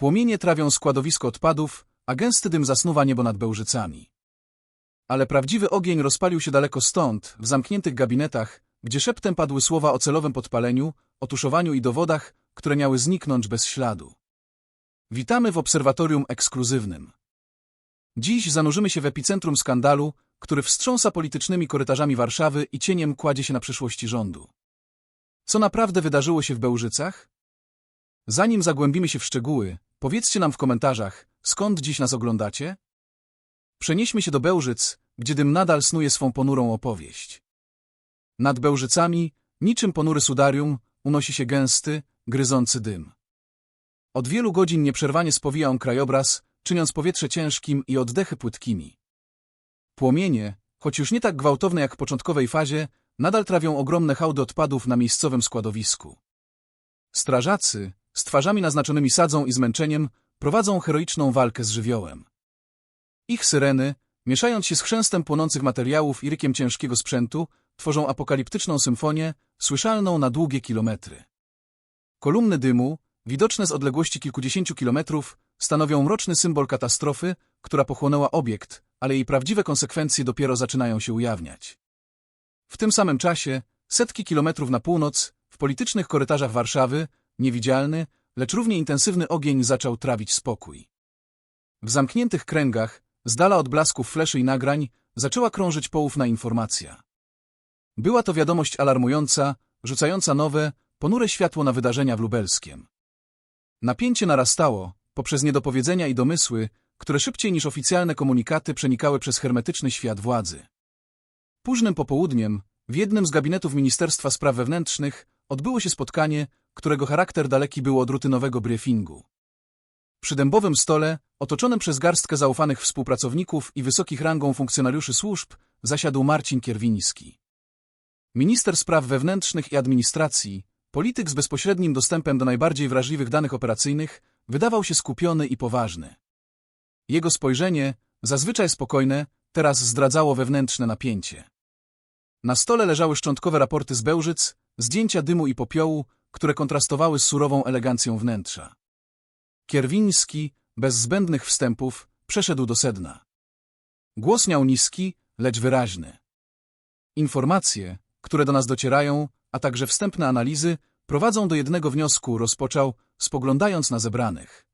Płomienie trawią składowisko odpadów, a gęsty dym zasnuwa niebo nad Bełżycami. Ale prawdziwy ogień rozpalił się daleko stąd, w zamkniętych gabinetach, gdzie szeptem padły słowa o celowym podpaleniu, o tuszowaniu i dowodach, które miały zniknąć bez śladu. Witamy w obserwatorium ekskluzywnym. Dziś zanurzymy się w epicentrum skandalu, który wstrząsa politycznymi korytarzami Warszawy i cieniem kładzie się na przyszłości rządu. Co naprawdę wydarzyło się w Bełżycach? Zanim zagłębimy się w szczegóły, powiedzcie nam w komentarzach, skąd dziś nas oglądacie? Przenieśmy się do Bełżyc, gdzie dym nadal snuje swą ponurą opowieść. Nad Bełżycami, niczym ponury sudarium, unosi się gęsty, gryzący dym. Od wielu godzin nieprzerwanie spowija on krajobraz, czyniąc powietrze ciężkim i oddechy płytkimi. Płomienie, choć już nie tak gwałtowne jak w początkowej fazie, nadal trawią ogromne hałdy odpadów na miejscowym składowisku. Strażacy, z twarzami naznaczonymi sadzą i zmęczeniem, prowadzą heroiczną walkę z żywiołem. Ich syreny, mieszając się z chrzęstem płonących materiałów i rykiem ciężkiego sprzętu, tworzą apokaliptyczną symfonię, słyszalną na długie kilometry. Kolumny dymu, widoczne z odległości kilkudziesięciu kilometrów, stanowią mroczny symbol katastrofy, która pochłonęła obiekt, ale jej prawdziwe konsekwencje dopiero zaczynają się ujawniać. W tym samym czasie, setki kilometrów na północ, w politycznych korytarzach Warszawy, niewidzialny, lecz równie intensywny ogień zaczął trawić spokój. W zamkniętych kręgach, z dala od blasków fleszy i nagrań, zaczęła krążyć poufna informacja. Była to wiadomość alarmująca, rzucająca nowe, ponure światło na wydarzenia w Lubelskiem. Napięcie narastało, poprzez niedopowiedzenia i domysły, które szybciej niż oficjalne komunikaty przenikały przez hermetyczny świat władzy. Późnym popołudniem, w jednym z gabinetów Ministerstwa Spraw Wewnętrznych, odbyło się spotkanie, którego charakter daleki był od rutynowego briefingu. Przy dębowym stole, otoczonym przez garstkę zaufanych współpracowników i wysokich rangą funkcjonariuszy służb, zasiadł Marcin Kierwiński. Minister Spraw Wewnętrznych i Administracji, polityk z bezpośrednim dostępem do najbardziej wrażliwych danych operacyjnych, wydawał się skupiony i poważny. Jego spojrzenie, zazwyczaj spokojne, teraz zdradzało wewnętrzne napięcie. Na stole leżały szczątkowe raporty z Bełżyc, zdjęcia dymu i popiołu, które kontrastowały z surową elegancją wnętrza. Kierwiński, bez zbędnych wstępów, przeszedł do sedna. Głos miał niski, lecz wyraźny. Informacje, które do nas docierają, a także wstępne analizy, prowadzą do jednego wniosku, rozpoczął, spoglądając na zebranych.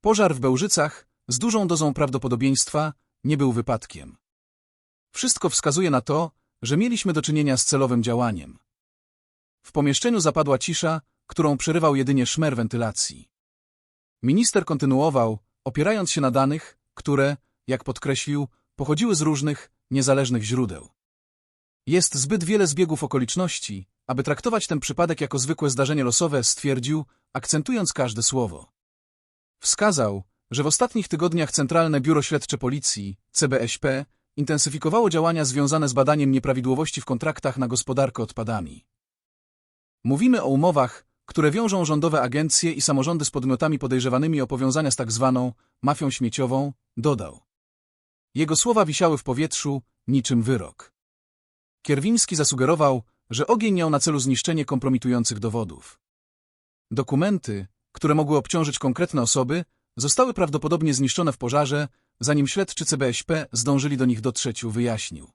Pożar w Bełżycach, z dużą dozą prawdopodobieństwa, nie był wypadkiem. Wszystko wskazuje na to, że mieliśmy do czynienia z celowym działaniem. W pomieszczeniu zapadła cisza, którą przerywał jedynie szmer wentylacji. Minister kontynuował, opierając się na danych, które, jak podkreślił, pochodziły z różnych, niezależnych źródeł. Jest zbyt wiele zbiegów okoliczności, aby traktować ten przypadek jako zwykłe zdarzenie losowe, stwierdził, akcentując każde słowo. Wskazał, że w ostatnich tygodniach Centralne Biuro Śledcze Policji, CBŚP, intensyfikowało działania związane z badaniem nieprawidłowości w kontraktach na gospodarkę odpadami. Mówimy o umowach, które wiążą rządowe agencje i samorządy z podmiotami podejrzewanymi o powiązania z tak zwaną mafią śmieciową, dodał. Jego słowa wisiały w powietrzu, niczym wyrok. Kierwiński zasugerował, że ogień miał na celu zniszczenie kompromitujących dowodów. Dokumenty, które mogły obciążyć konkretne osoby, zostały prawdopodobnie zniszczone w pożarze, zanim śledczy CBŚP zdążyli do nich dotrzeć, wyjaśnił.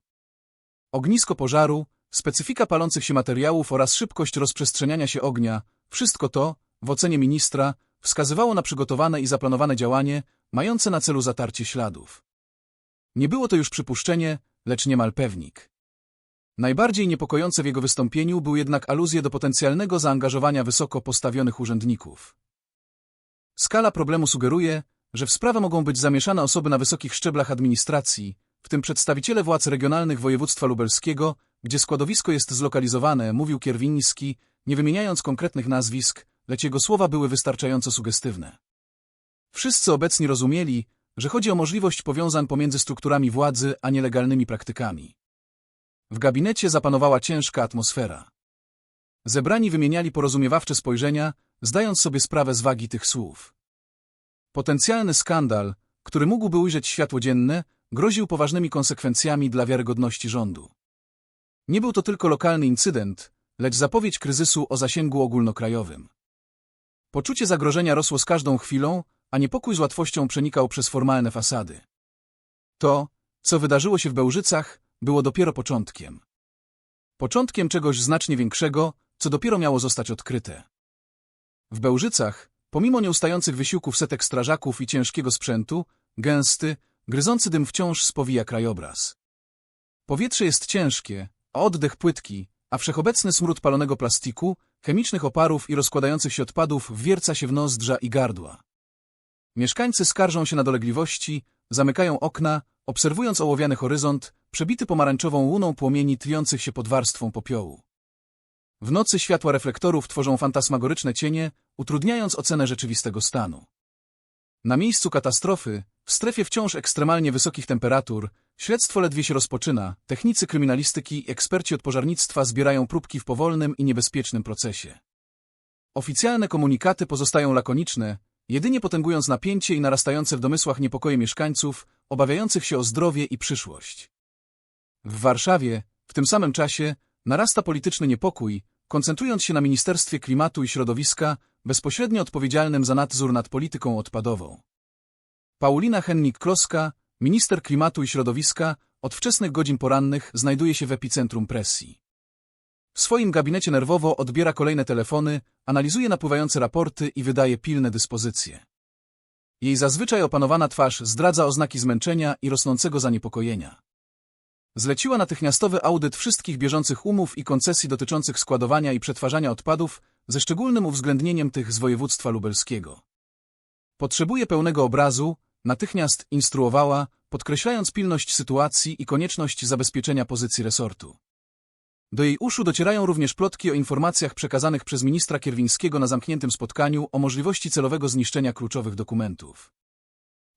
Ognisko pożaru, specyfika palących się materiałów oraz szybkość rozprzestrzeniania się ognia, wszystko to, w ocenie ministra, wskazywało na przygotowane i zaplanowane działanie, mające na celu zatarcie śladów. Nie było to już przypuszczenie, lecz niemal pewnik. Najbardziej niepokojące w jego wystąpieniu był jednak aluzje do potencjalnego zaangażowania wysoko postawionych urzędników. Skala problemu sugeruje, że w sprawę mogą być zamieszane osoby na wysokich szczeblach administracji, w tym przedstawiciele władz regionalnych województwa lubelskiego, gdzie składowisko jest zlokalizowane, mówił Kierwiński, nie wymieniając konkretnych nazwisk, lecz jego słowa były wystarczająco sugestywne. Wszyscy obecni rozumieli, że chodzi o możliwość powiązań pomiędzy strukturami władzy a nielegalnymi praktykami. W gabinecie zapanowała ciężka atmosfera. Zebrani wymieniali porozumiewawcze spojrzenia, zdając sobie sprawę z wagi tych słów. Potencjalny skandal, który mógłby ujrzeć światło dzienne, groził poważnymi konsekwencjami dla wiarygodności rządu. Nie był to tylko lokalny incydent, lecz zapowiedź kryzysu o zasięgu ogólnokrajowym. Poczucie zagrożenia rosło z każdą chwilą, a niepokój z łatwością przenikał przez formalne fasady. To, co wydarzyło się w Bełżycach, było dopiero początkiem. Początkiem czegoś znacznie większego, co dopiero miało zostać odkryte. W Bełżycach, pomimo nieustających wysiłków setek strażaków i ciężkiego sprzętu, gęsty, gryzący dym wciąż spowija krajobraz. Powietrze jest ciężkie, oddech płytki, a wszechobecny smród palonego plastiku, chemicznych oparów i rozkładających się odpadów wwierca się w nozdrza i gardła. Mieszkańcy skarżą się na dolegliwości, zamykają okna, obserwując ołowiany horyzont, przebity pomarańczową łuną płomieni tliących się pod warstwą popiołu. W nocy światła reflektorów tworzą fantasmagoryczne cienie, utrudniając ocenę rzeczywistego stanu. Na miejscu katastrofy, w strefie wciąż ekstremalnie wysokich temperatur, śledztwo ledwie się rozpoczyna, technicy kryminalistyki i eksperci od pożarnictwa zbierają próbki w powolnym i niebezpiecznym procesie. Oficjalne komunikaty pozostają lakoniczne, jedynie potęgując napięcie i narastające w domysłach niepokoje mieszkańców, obawiających się o zdrowie i przyszłość. W Warszawie, w tym samym czasie, narasta polityczny niepokój, koncentrując się na Ministerstwie Klimatu i Środowiska, bezpośrednio odpowiedzialnym za nadzór nad polityką odpadową. Paulina Hennik-Kloska, minister klimatu i środowiska, od wczesnych godzin porannych znajduje się w epicentrum presji. W swoim gabinecie nerwowo odbiera kolejne telefony, analizuje napływające raporty i wydaje pilne dyspozycje. Jej zazwyczaj opanowana twarz zdradza oznaki zmęczenia i rosnącego zaniepokojenia. Zleciła natychmiastowy audyt wszystkich bieżących umów i koncesji dotyczących składowania i przetwarzania odpadów, ze szczególnym uwzględnieniem tych z województwa lubelskiego. Potrzebuje pełnego obrazu, natychmiast instruowała, podkreślając pilność sytuacji i konieczność zabezpieczenia pozycji resortu. Do jej uszu docierają również plotki o informacjach przekazanych przez ministra Kierwińskiego na zamkniętym spotkaniu o możliwości celowego zniszczenia kluczowych dokumentów.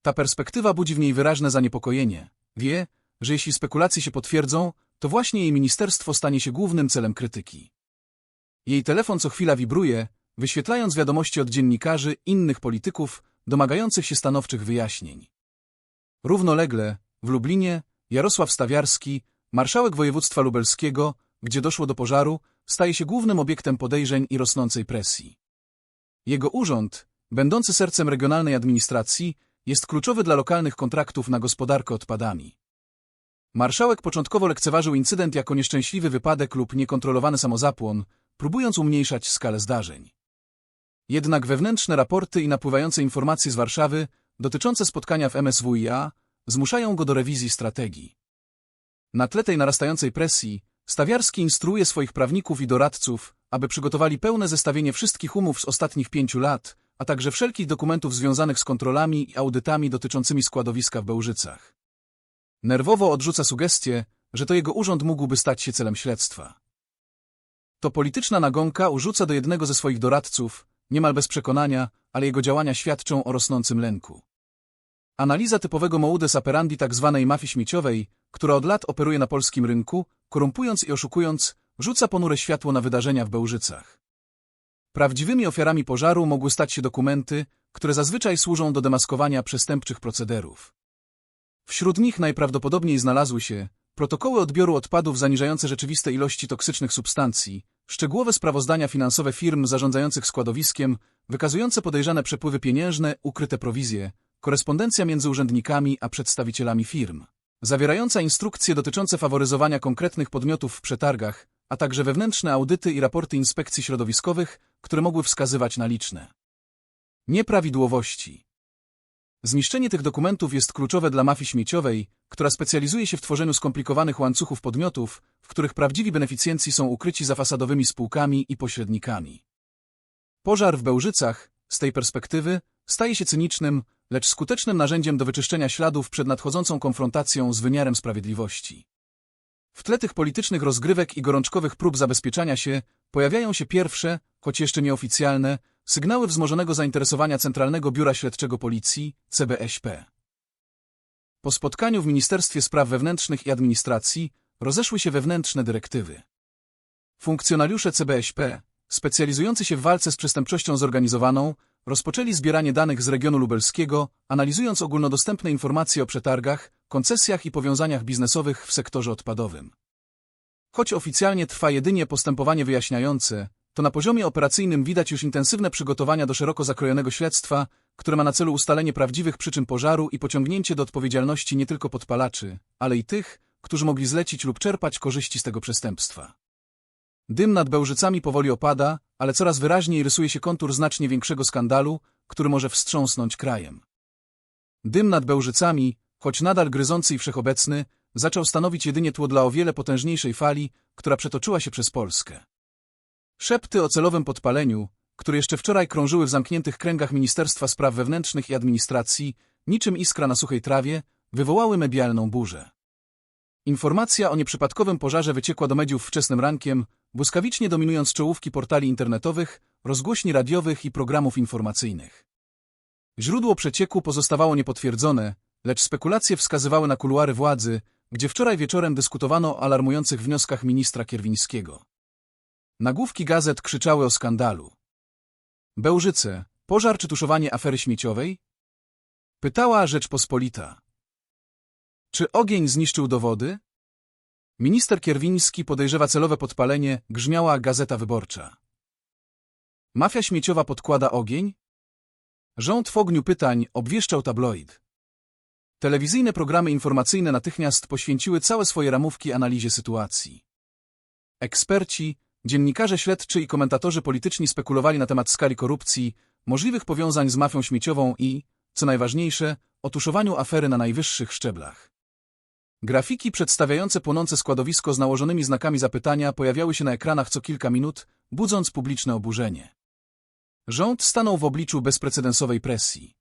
Ta perspektywa budzi w niej wyraźne zaniepokojenie. Wie, że jeśli spekulacje się potwierdzą, to właśnie jej ministerstwo stanie się głównym celem krytyki. Jej telefon co chwila wibruje, wyświetlając wiadomości od dziennikarzy, innych polityków, domagających się stanowczych wyjaśnień. Równolegle, w Lublinie, Jarosław Stawiarski, marszałek województwa lubelskiego, gdzie doszło do pożaru, staje się głównym obiektem podejrzeń i rosnącej presji. Jego urząd, będący sercem regionalnej administracji, jest kluczowy dla lokalnych kontraktów na gospodarkę odpadami. Marszałek początkowo lekceważył incydent jako nieszczęśliwy wypadek lub niekontrolowany samozapłon, próbując umniejszać skalę zdarzeń. Jednak wewnętrzne raporty i napływające informacje z Warszawy dotyczące spotkania w MSWiA zmuszają go do rewizji strategii. Na tle tej narastającej presji Stawiarski instruuje swoich prawników i doradców, aby przygotowali pełne zestawienie wszystkich umów z ostatnich pięciu lat, a także wszelkich dokumentów związanych z kontrolami i audytami dotyczącymi składowiska w Bełżycach. Nerwowo odrzuca sugestie, że to jego urząd mógłby stać się celem śledztwa. To polityczna nagonka urzuca do jednego ze swoich doradców, niemal bez przekonania, ale jego działania świadczą o rosnącym lęku. Analiza typowego modus operandi tzw. Tak mafii śmieciowej, która od lat operuje na polskim rynku, korumpując i oszukując, rzuca ponure światło na wydarzenia w Bełżycach. Prawdziwymi ofiarami pożaru mogły stać się dokumenty, które zazwyczaj służą do demaskowania przestępczych procederów. Wśród nich najprawdopodobniej znalazły się protokoły odbioru odpadów zaniżające rzeczywiste ilości toksycznych substancji, szczegółowe sprawozdania finansowe firm zarządzających składowiskiem, wykazujące podejrzane przepływy pieniężne, ukryte prowizje, korespondencja między urzędnikami a przedstawicielami firm, zawierająca instrukcje dotyczące faworyzowania konkretnych podmiotów w przetargach, a także wewnętrzne audyty i raporty inspekcji środowiskowych, które mogły wskazywać na liczne nieprawidłowości. Zniszczenie tych dokumentów jest kluczowe dla mafii śmieciowej, która specjalizuje się w tworzeniu skomplikowanych łańcuchów podmiotów, w których prawdziwi beneficjenci są ukryci za fasadowymi spółkami i pośrednikami. Pożar w Bełżycach, z tej perspektywy, staje się cynicznym, lecz skutecznym narzędziem do wyczyszczenia śladów przed nadchodzącą konfrontacją z wymiarem sprawiedliwości. W tle tych politycznych rozgrywek i gorączkowych prób zabezpieczania się pojawiają się pierwsze, choć jeszcze nieoficjalne, sygnały wzmożonego zainteresowania Centralnego Biura Śledczego Policji, CBŚP. Po spotkaniu w Ministerstwie Spraw Wewnętrznych i Administracji rozeszły się wewnętrzne dyrektywy. Funkcjonariusze CBŚP, specjalizujący się w walce z przestępczością zorganizowaną, rozpoczęli zbieranie danych z regionu lubelskiego, analizując ogólnodostępne informacje o przetargach, koncesjach i powiązaniach biznesowych w sektorze odpadowym. Choć oficjalnie trwa jedynie postępowanie wyjaśniające, to na poziomie operacyjnym widać już intensywne przygotowania do szeroko zakrojonego śledztwa, które ma na celu ustalenie prawdziwych przyczyn pożaru i pociągnięcie do odpowiedzialności nie tylko podpalaczy, ale i tych, którzy mogli zlecić lub czerpać korzyści z tego przestępstwa. Dym nad Bełżycami powoli opada, ale coraz wyraźniej rysuje się kontur znacznie większego skandalu, który może wstrząsnąć krajem. Dym nad Bełżycami, choć nadal gryzący i wszechobecny, zaczął stanowić jedynie tło dla o wiele potężniejszej fali, która przetoczyła się przez Polskę. Szepty o celowym podpaleniu, które jeszcze wczoraj krążyły w zamkniętych kręgach Ministerstwa Spraw Wewnętrznych i Administracji, niczym iskra na suchej trawie, wywołały medialną burzę. Informacja o nieprzypadkowym pożarze wyciekła do mediów wczesnym rankiem, błyskawicznie dominując czołówki portali internetowych, rozgłośni radiowych i programów informacyjnych. Źródło przecieku pozostawało niepotwierdzone, lecz spekulacje wskazywały na kuluary władzy, gdzie wczoraj wieczorem dyskutowano o alarmujących wnioskach ministra Kierwińskiego. Nagłówki gazet krzyczały o skandalu. Bełżyce, pożar czy tuszowanie afery śmieciowej? Pytała Rzeczpospolita. Czy ogień zniszczył dowody? Minister Kierwiński podejrzewa celowe podpalenie, grzmiała Gazeta Wyborcza. Mafia śmieciowa podkłada ogień? Rząd w ogniu pytań obwieszczał tabloid. Telewizyjne programy informacyjne natychmiast poświęciły całe swoje ramówki analizie sytuacji. Eksperci, dziennikarze śledczy i komentatorzy polityczni spekulowali na temat skali korupcji, możliwych powiązań z mafią śmieciową i, co najważniejsze, otuszowaniu afery na najwyższych szczeblach. Grafiki przedstawiające płonące składowisko z nałożonymi znakami zapytania pojawiały się na ekranach co kilka minut, budząc publiczne oburzenie. Rząd stanął w obliczu bezprecedensowej presji.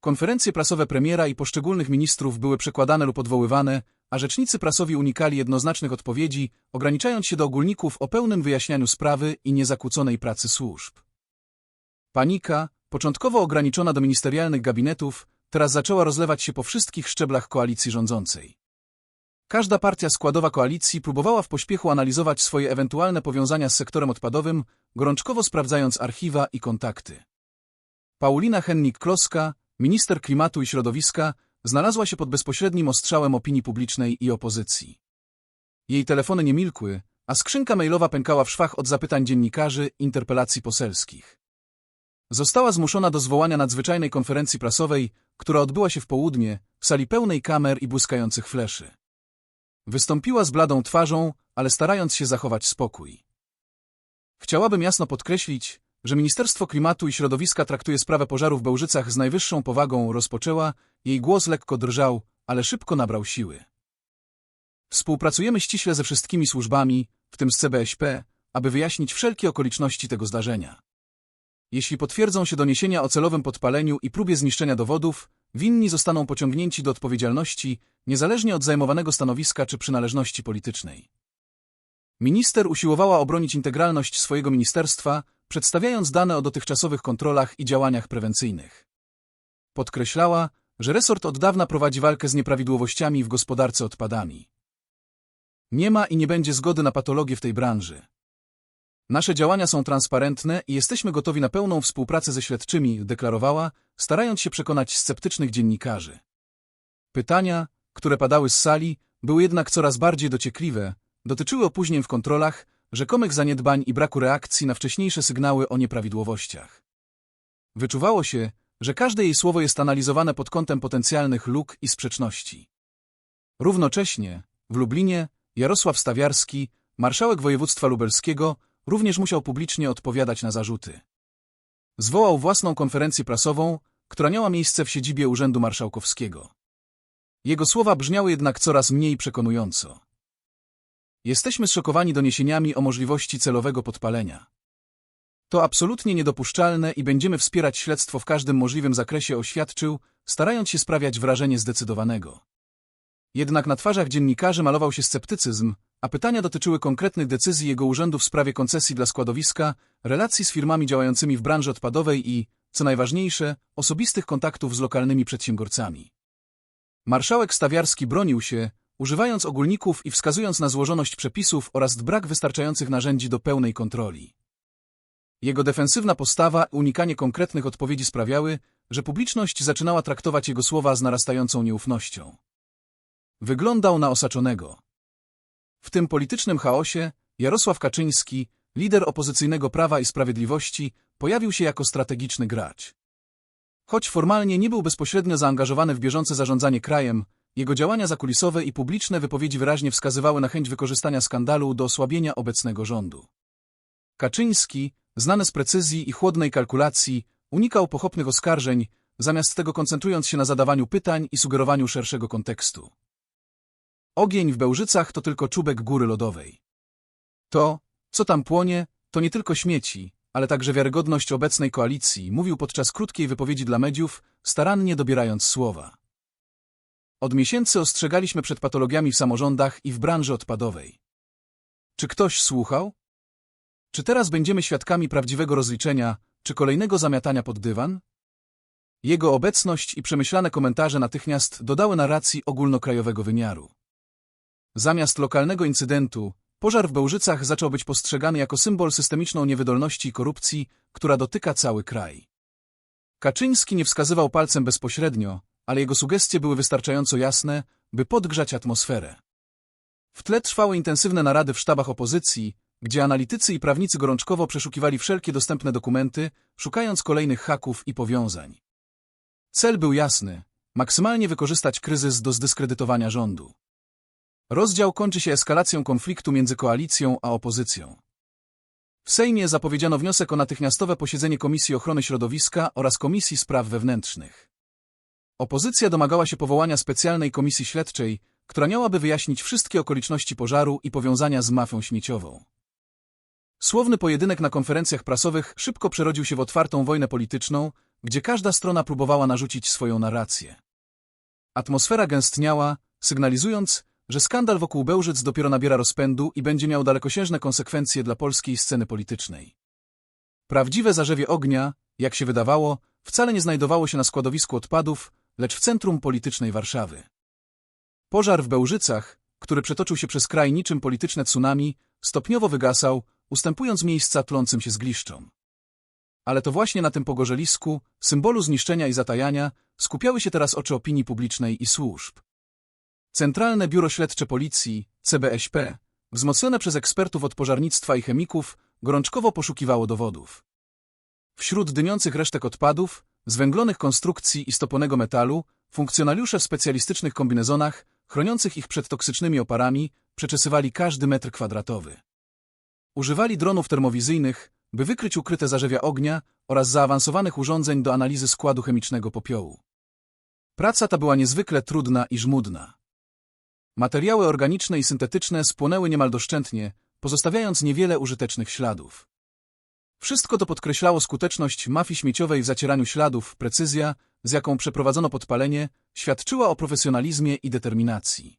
Konferencje prasowe premiera i poszczególnych ministrów były przekładane lub odwoływane, a rzecznicy prasowi unikali jednoznacznych odpowiedzi, ograniczając się do ogólników o pełnym wyjaśnianiu sprawy i niezakłóconej pracy służb. Panika, początkowo ograniczona do ministerialnych gabinetów, teraz zaczęła rozlewać się po wszystkich szczeblach koalicji rządzącej. Każda partia składowa koalicji próbowała w pośpiechu analizować swoje ewentualne powiązania z sektorem odpadowym, gorączkowo sprawdzając archiwa i kontakty. Paulina Hennik-Kloska, minister klimatu i środowiska, znalazła się pod bezpośrednim ostrzałem opinii publicznej i opozycji. Jej telefony nie milkły, a skrzynka mailowa pękała w szwach od zapytań dziennikarzy, interpelacji poselskich. Została zmuszona do zwołania nadzwyczajnej konferencji prasowej, która odbyła się w południe, w sali pełnej kamer i błyskających fleszy. Wystąpiła z bladą twarzą, ale starając się zachować spokój. Chciałabym jasno podkreślić, że Ministerstwo Klimatu i Środowiska traktuje sprawę pożaru w Bełżycach z najwyższą powagą, rozpoczęła, jej głos lekko drżał, ale szybko nabrał siły. Współpracujemy ściśle ze wszystkimi służbami, w tym z CBŚP, aby wyjaśnić wszelkie okoliczności tego zdarzenia. Jeśli potwierdzą się doniesienia o celowym podpaleniu i próbie zniszczenia dowodów, winni zostaną pociągnięci do odpowiedzialności, niezależnie od zajmowanego stanowiska czy przynależności politycznej. Minister usiłowała obronić integralność swojego ministerstwa, przedstawiając dane o dotychczasowych kontrolach i działaniach prewencyjnych. Podkreślała, że resort od dawna prowadzi walkę z nieprawidłowościami w gospodarce odpadami. Nie ma i nie będzie zgody na patologię w tej branży. Nasze działania są transparentne i jesteśmy gotowi na pełną współpracę ze śledczymi, deklarowała, starając się przekonać sceptycznych dziennikarzy. Pytania, które padały z sali, były jednak coraz bardziej dociekliwe, dotyczyły opóźnień w kontrolach, rzekomych zaniedbań i braku reakcji na wcześniejsze sygnały o nieprawidłowościach. Wyczuwało się, że każde jej słowo jest analizowane pod kątem potencjalnych luk i sprzeczności. Równocześnie, w Lublinie, Jarosław Stawiarski, marszałek województwa lubelskiego, również musiał publicznie odpowiadać na zarzuty. Zwołał własną konferencję prasową, która miała miejsce w siedzibie Urzędu Marszałkowskiego. Jego słowa brzmiały jednak coraz mniej przekonująco. Jesteśmy zszokowani doniesieniami o możliwości celowego podpalenia. To absolutnie niedopuszczalne i będziemy wspierać śledztwo w każdym możliwym zakresie oświadczył, starając się sprawiać wrażenie zdecydowanego. Jednak na twarzach dziennikarzy malował się sceptycyzm, a pytania dotyczyły konkretnych decyzji jego urzędu w sprawie koncesji dla składowiska, relacji z firmami działającymi w branży odpadowej i, co najważniejsze, osobistych kontaktów z lokalnymi przedsiębiorcami. Marszałek Stawiarski bronił się, używając ogólników i wskazując na złożoność przepisów oraz brak wystarczających narzędzi do pełnej kontroli. Jego defensywna postawa i unikanie konkretnych odpowiedzi sprawiały, że publiczność zaczynała traktować jego słowa z narastającą nieufnością. Wyglądał na osaczonego. W tym politycznym chaosie Jarosław Kaczyński, lider opozycyjnego Prawa i Sprawiedliwości, pojawił się jako strategiczny gracz. Choć formalnie nie był bezpośrednio zaangażowany w bieżące zarządzanie krajem, jego działania zakulisowe i publiczne wypowiedzi wyraźnie wskazywały na chęć wykorzystania skandalu do osłabienia obecnego rządu. Kaczyński, znany z precyzji i chłodnej kalkulacji, unikał pochopnych oskarżeń, zamiast tego koncentrując się na zadawaniu pytań i sugerowaniu szerszego kontekstu. Ogień w Bełżycach to tylko czubek góry lodowej. To, co tam płonie, to nie tylko śmieci, ale także wiarygodność obecnej koalicji, mówił podczas krótkiej wypowiedzi dla mediów, starannie dobierając słowa. Od miesięcy ostrzegaliśmy przed patologiami w samorządach i w branży odpadowej. Czy ktoś słuchał? Czy teraz będziemy świadkami prawdziwego rozliczenia, czy kolejnego zamiatania pod dywan? Jego obecność i przemyślane komentarze natychmiast dodały narracji ogólnokrajowego wymiaru. Zamiast lokalnego incydentu, pożar w Bełżycach zaczął być postrzegany jako symbol systemiczną niewydolności i korupcji, która dotyka cały kraj. Kaczyński nie wskazywał palcem bezpośrednio, ale jego sugestie były wystarczająco jasne, by podgrzać atmosferę. W tle trwały intensywne narady w sztabach opozycji, gdzie analitycy i prawnicy gorączkowo przeszukiwali wszelkie dostępne dokumenty, szukając kolejnych haków i powiązań. Cel był jasny – maksymalnie wykorzystać kryzys do zdyskredytowania rządu. Rozdział kończy się eskalacją konfliktu między koalicją a opozycją. W Sejmie zapowiedziano wniosek o natychmiastowe posiedzenie Komisji Ochrony Środowiska oraz Komisji Spraw Wewnętrznych. Opozycja domagała się powołania specjalnej komisji śledczej, która miałaby wyjaśnić wszystkie okoliczności pożaru i powiązania z mafią śmieciową. Słowny pojedynek na konferencjach prasowych szybko przerodził się w otwartą wojnę polityczną, gdzie każda strona próbowała narzucić swoją narrację. Atmosfera gęstniała, sygnalizując, że skandal wokół Bełżyc dopiero nabiera rozpędu i będzie miał dalekosiężne konsekwencje dla polskiej sceny politycznej. Prawdziwe zarzewie ognia, jak się wydawało, wcale nie znajdowało się na składowisku odpadów, lecz w centrum politycznej Warszawy. Pożar w Bełżycach, który przetoczył się przez kraj niczym polityczne tsunami, stopniowo wygasał, ustępując miejsca tlącym się zgliszczom. Ale to właśnie na tym pogorzelisku, symbolu zniszczenia i zatajania, skupiały się teraz oczy opinii publicznej i służb. Centralne Biuro Śledcze Policji, CBŚP, wzmocnione przez ekspertów od pożarnictwa i chemików, gorączkowo poszukiwało dowodów. Wśród dymiących resztek odpadów, zwęglonych konstrukcji i stoponego metalu, funkcjonariusze w specjalistycznych kombinezonach, chroniących ich przed toksycznymi oparami, przeczesywali każdy metr kwadratowy. Używali dronów termowizyjnych, by wykryć ukryte zarzewia ognia oraz zaawansowanych urządzeń do analizy składu chemicznego popiołu. Praca ta była niezwykle trudna i żmudna. Materiały organiczne i syntetyczne spłonęły niemal doszczętnie, pozostawiając niewiele użytecznych śladów. Wszystko to podkreślało skuteczność mafii śmieciowej w zacieraniu śladów, precyzja, z jaką przeprowadzono podpalenie, świadczyła o profesjonalizmie i determinacji.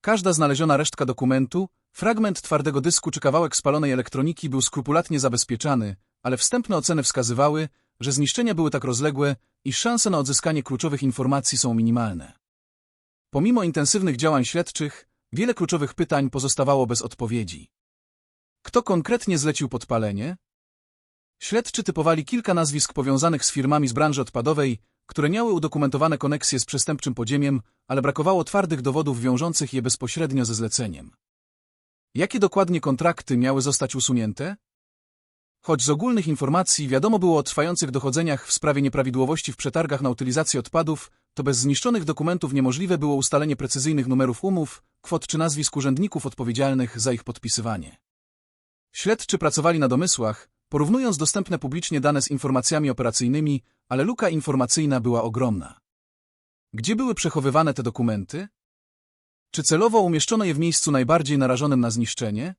Każda znaleziona resztka dokumentu, fragment twardego dysku czy kawałek spalonej elektroniki był skrupulatnie zabezpieczany, ale wstępne oceny wskazywały, że zniszczenia były tak rozległe, iż szanse na odzyskanie kluczowych informacji są minimalne. Pomimo intensywnych działań śledczych, wiele kluczowych pytań pozostawało bez odpowiedzi. Kto konkretnie zlecił podpalenie? Śledczy typowali kilka nazwisk powiązanych z firmami z branży odpadowej, które miały udokumentowane koneksje z przestępczym podziemiem, ale brakowało twardych dowodów wiążących je bezpośrednio ze zleceniem. Jakie dokładnie kontrakty miały zostać usunięte? Choć z ogólnych informacji wiadomo było o trwających dochodzeniach w sprawie nieprawidłowości w przetargach na utylizację odpadów, to bez zniszczonych dokumentów niemożliwe było ustalenie precyzyjnych numerów umów, kwot czy nazwisk urzędników odpowiedzialnych za ich podpisywanie. Śledczy pracowali na domysłach, porównując dostępne publicznie dane z informacjami operacyjnymi, ale luka informacyjna była ogromna. Gdzie były przechowywane te dokumenty? Czy celowo umieszczono je w miejscu najbardziej narażonym na zniszczenie?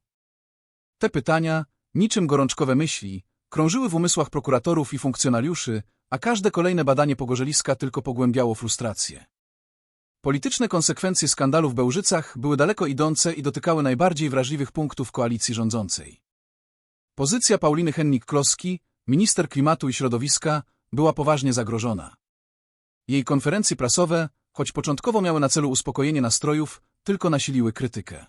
Te pytania, niczym gorączkowe myśli, krążyły w umysłach prokuratorów i funkcjonariuszy, a każde kolejne badanie pogorzeliska tylko pogłębiało frustrację. Polityczne konsekwencje skandalu w Bełżycach były daleko idące i dotykały najbardziej wrażliwych punktów koalicji rządzącej. Pozycja Pauliny Hennik-Kloski, minister klimatu i środowiska, była poważnie zagrożona. Jej konferencje prasowe, choć początkowo miały na celu uspokojenie nastrojów, tylko nasiliły krytykę.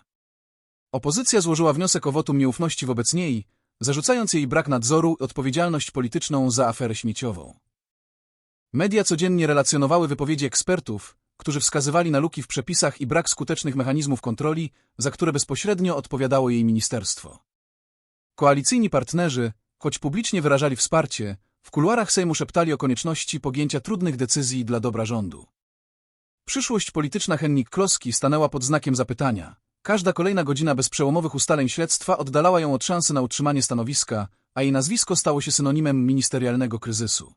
Opozycja złożyła wniosek o wotum nieufności wobec niej, zarzucając jej brak nadzoru i odpowiedzialność polityczną za aferę śmieciową. Media codziennie relacjonowały wypowiedzi ekspertów, którzy wskazywali na luki w przepisach i brak skutecznych mechanizmów kontroli, za które bezpośrednio odpowiadało jej ministerstwo. Koalicyjni partnerzy, choć publicznie wyrażali wsparcie, w kuluarach Sejmu szeptali o konieczności podjęcia trudnych decyzji dla dobra rządu. Przyszłość polityczna Hennik Kloski stanęła pod znakiem zapytania. Każda kolejna godzina bez przełomowych ustaleń śledztwa oddalała ją od szansy na utrzymanie stanowiska, a jej nazwisko stało się synonimem ministerialnego kryzysu.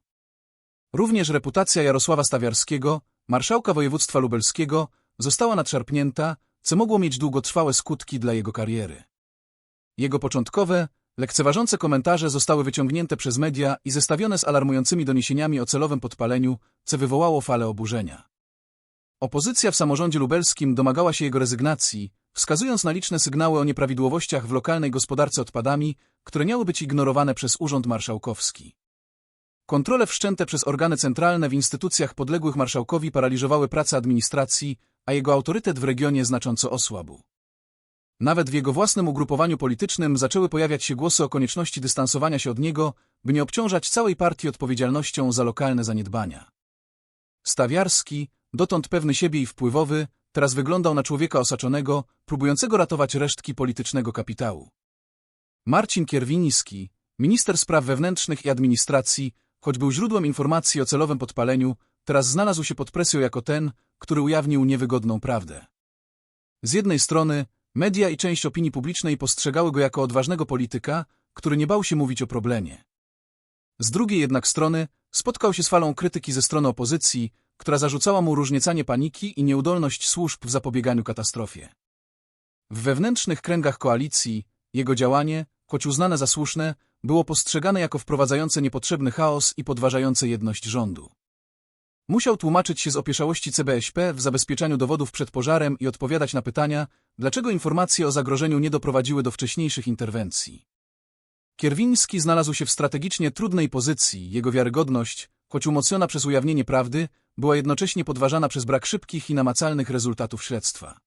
Również reputacja Jarosława Stawiarskiego, marszałka województwa lubelskiego, została nadszarpnięta, co mogło mieć długotrwałe skutki dla jego kariery. Jego początkowe, lekceważące komentarze zostały wyciągnięte przez media i zestawione z alarmującymi doniesieniami o celowym podpaleniu, co wywołało falę oburzenia. Opozycja w samorządzie lubelskim domagała się jego rezygnacji, wskazując na liczne sygnały o nieprawidłowościach w lokalnej gospodarce odpadami, które miały być ignorowane przez Urząd Marszałkowski. Kontrole wszczęte przez organy centralne w instytucjach podległych marszałkowi paraliżowały pracę administracji, a jego autorytet w regionie znacząco osłabł. Nawet w jego własnym ugrupowaniu politycznym zaczęły pojawiać się głosy o konieczności dystansowania się od niego, by nie obciążać całej partii odpowiedzialnością za lokalne zaniedbania. Stawiarski, dotąd pewny siebie i wpływowy, teraz wyglądał na człowieka osaczonego, próbującego ratować resztki politycznego kapitału. Marcin Kierwiński, minister spraw wewnętrznych i administracji, choć był źródłem informacji o celowym podpaleniu, teraz znalazł się pod presją jako ten, który ujawnił niewygodną prawdę. Z jednej strony, media i część opinii publicznej postrzegały go jako odważnego polityka, który nie bał się mówić o problemie. Z drugiej jednak strony, spotkał się z falą krytyki ze strony opozycji, która zarzucała mu różniecanie paniki i nieudolność służb w zapobieganiu katastrofie. W wewnętrznych kręgach koalicji jego działanie, choć uznane za słuszne, było postrzegane jako wprowadzające niepotrzebny chaos i podważające jedność rządu. Musiał tłumaczyć się z opieszałości CBŚP w zabezpieczaniu dowodów przed pożarem i odpowiadać na pytania, dlaczego informacje o zagrożeniu nie doprowadziły do wcześniejszych interwencji. Kierwiński znalazł się w strategicznie trudnej pozycji, jego wiarygodność, choć umocniona przez ujawnienie prawdy, była jednocześnie podważana przez brak szybkich i namacalnych rezultatów śledztwa.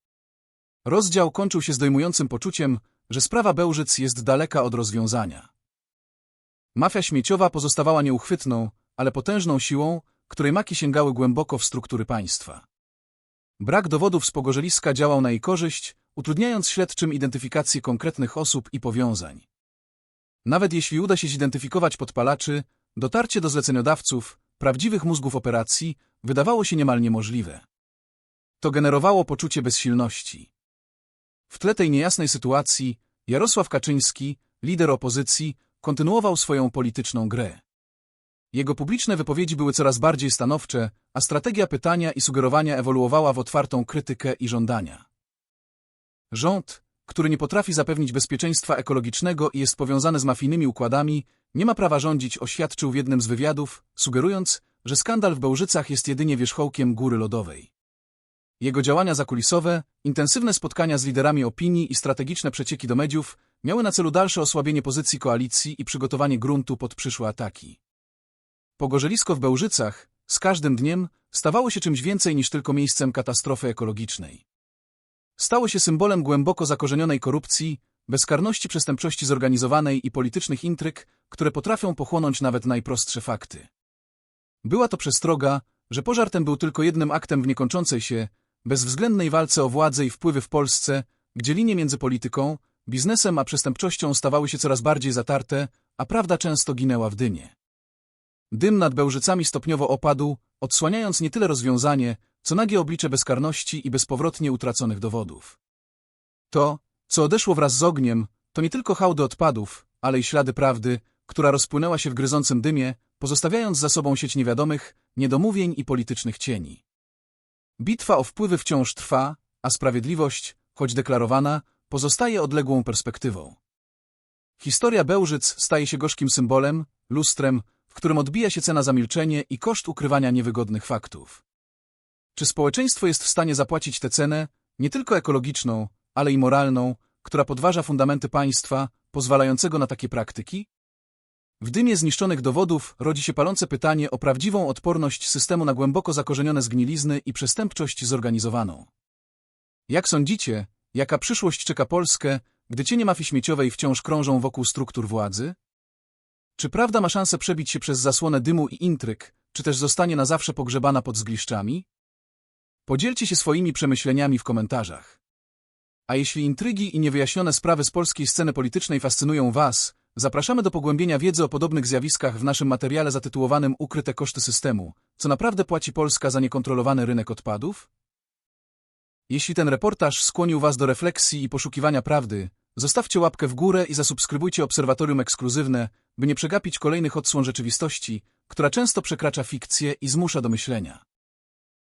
Rozdział kończył się zdejmującym poczuciem, że sprawa Bełżyc jest daleka od rozwiązania. Mafia śmieciowa pozostawała nieuchwytną, ale potężną siłą, której maki sięgały głęboko w struktury państwa. Brak dowodów z pogorzeliska działał na jej korzyść, utrudniając śledczym identyfikację konkretnych osób i powiązań. Nawet jeśli uda się zidentyfikować podpalaczy, dotarcie do zleceniodawców, prawdziwych mózgów operacji, wydawało się niemal niemożliwe. To generowało poczucie bezsilności. W tle tej niejasnej sytuacji Jarosław Kaczyński, lider opozycji, kontynuował swoją polityczną grę. Jego publiczne wypowiedzi były coraz bardziej stanowcze, a strategia pytania i sugerowania ewoluowała w otwartą krytykę i żądania. Rząd, który nie potrafi zapewnić bezpieczeństwa ekologicznego i jest powiązany z mafijnymi układami, nie ma prawa rządzić, oświadczył w jednym z wywiadów, sugerując, że skandal w Bełżycach jest jedynie wierzchołkiem góry lodowej. Jego działania zakulisowe, intensywne spotkania z liderami opinii i strategiczne przecieki do mediów miały na celu dalsze osłabienie pozycji koalicji i przygotowanie gruntu pod przyszłe ataki. Pogorzelisko w Bełżycach z każdym dniem stawało się czymś więcej niż tylko miejscem katastrofy ekologicznej. Stało się symbolem głęboko zakorzenionej korupcji, bezkarności przestępczości zorganizowanej i politycznych intryg, które potrafią pochłonąć nawet najprostsze fakty. Była to przestroga, że pożar ten był tylko jednym aktem w niekończącej się, bezwzględnej walce o władzę i wpływy w Polsce, gdzie linie między polityką, biznesem a przestępczością stawały się coraz bardziej zatarte, a prawda często ginęła w dymie. Dym nad Bełżycami stopniowo opadł, odsłaniając nie tyle rozwiązanie, co nagie oblicze bezkarności i bezpowrotnie utraconych dowodów. To, co odeszło wraz z ogniem, to nie tylko hałdy odpadów, ale i ślady prawdy, która rozpłynęła się w gryzącym dymie, pozostawiając za sobą sieć niewiadomych, niedomówień i politycznych cieni. Bitwa o wpływy wciąż trwa, a sprawiedliwość, choć deklarowana, pozostaje odległą perspektywą. Historia Bełżyc staje się gorzkim symbolem, lustrem, którym odbija się cena za milczenie i koszt ukrywania niewygodnych faktów. Czy społeczeństwo jest w stanie zapłacić tę cenę, nie tylko ekologiczną, ale i moralną, która podważa fundamenty państwa, pozwalającego na takie praktyki? W dymie zniszczonych dowodów rodzi się palące pytanie o prawdziwą odporność systemu na głęboko zakorzenione zgnilizny i przestępczość zorganizowaną. Jak sądzicie, jaka przyszłość czeka Polskę, gdy cienie mafii śmieciowej wciąż krążą wokół struktur władzy? Czy prawda ma szansę przebić się przez zasłonę dymu i intryg, czy też zostanie na zawsze pogrzebana pod zgliszczami? Podzielcie się swoimi przemyśleniami w komentarzach. A jeśli intrygi i niewyjaśnione sprawy z polskiej sceny politycznej fascynują Was, zapraszamy do pogłębienia wiedzy o podobnych zjawiskach w naszym materiale zatytułowanym Ukryte koszty systemu. Co naprawdę płaci Polska za niekontrolowany rynek odpadów? Jeśli ten reportaż skłonił Was do refleksji i poszukiwania prawdy, zostawcie łapkę w górę i zasubskrybujcie Obserwatorium Ekskluzywne, by nie przegapić kolejnych odsłon rzeczywistości, która często przekracza fikcję i zmusza do myślenia.